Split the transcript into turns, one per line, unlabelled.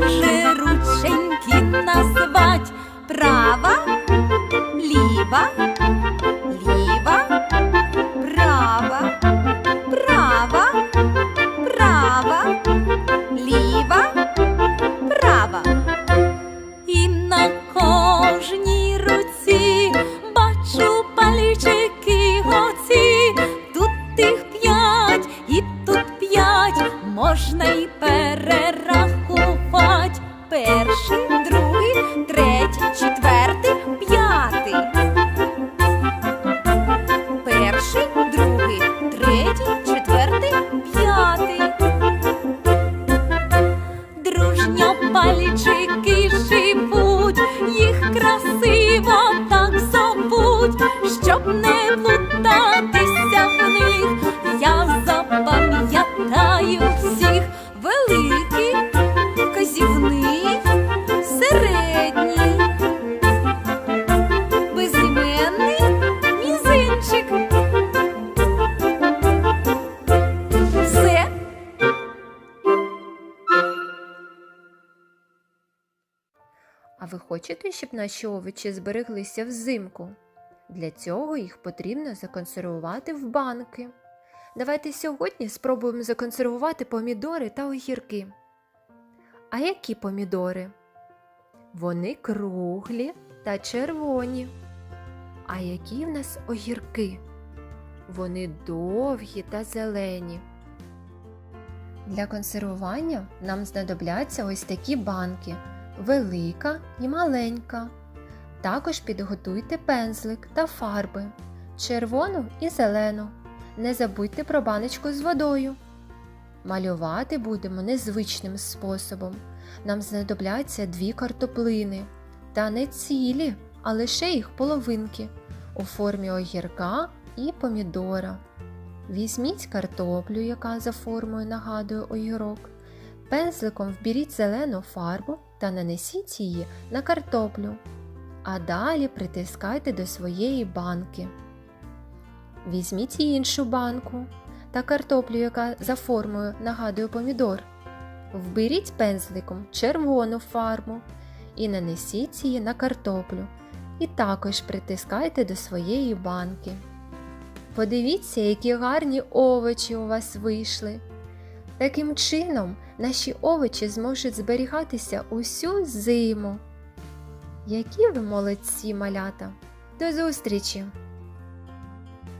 же рученьки назвать. Права, ліва, ліва, права, права, права, ліва, права. І на кожній руці бачу пальчики оці. Тут тих п'ять і тут п'ять, можна й перерахувати. Щоб не плутатися в них. Я запам'ятаю всіх великий, казівний, середній, безіменний, мізинчик.
А ви хочете, щоб наші овочі збереглися взимку? Для цього їх потрібно законсервувати в банки. Давайте сьогодні спробуємо законсервувати помідори та огірки. А які помідори? Вони круглі та червоні. А які в нас огірки? Вони довгі та зелені. Для консервування нам знадобляться ось такі банки велика і маленька. Також підготуйте пензлик та фарби червону і зелену. Не забудьте про баночку з водою. Малювати будемо незвичним способом. Нам знадобляться дві картоплини, та не цілі, а лише їх половинки у формі огірка і помідора. Візьміть картоплю, яка за формою нагадує огірок. Пензликом вберіть зелену фарбу та нанесіть її на картоплю, а далі притискайте до своєї банки. Візьміть іншу банку та картоплю, яка за формою нагадує помідор. Вберіть пензликом червону фарбу і нанесіть її на картоплю. І також притискайте до своєї банки. Подивіться, які гарні овочі у вас вийшли. Таким чином, наші овочі зможуть зберігатися усю зиму. Які ви молодці, малята! До зустрічі!